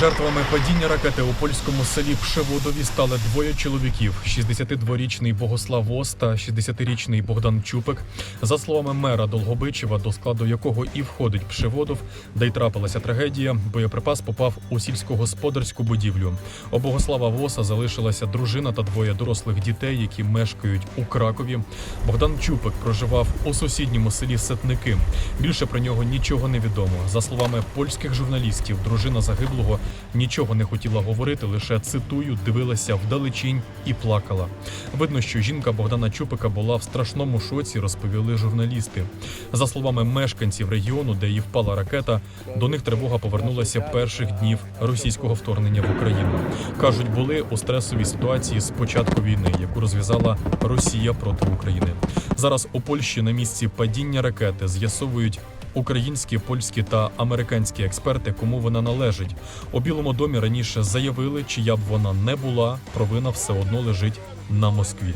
Жертвами падіння ракети у польському селі Пшеводові стали двоє чоловіків: 62-річний Богослав Вос та 60-річний Богдан Чупик. За словами мера Долгобичева, до складу якого і входить Пшеводов, де й трапилася трагедія, боєприпас попав у сільськогосподарську будівлю. У Богослава Воса залишилася дружина та двоє дорослих дітей, які мешкають у Кракові. Богдан Чупик проживав у сусідньому селі Сетники. Більше про нього нічого не відомо. За словами польських журналістів, дружина загиблого нічого не хотіла говорити, лише цитую, дивилася вдалечінь і плакала. Видно, що жінка Богдана Чупика була в страшному шоці, розповіли журналісти. За словами мешканців регіону, де її впала ракета, до них тривога повернулася перших днів російського вторгнення в Україну. кажуть, були у стресовій ситуації з початку війни, яку розв'язала Росія проти України. Зараз у Польщі на місці падіння ракети з'ясовують. Українські, польські та американські експерти, кому вона належить, у Білому домі раніше заявили, чия б вона не була, провина все одно лежить на Москві.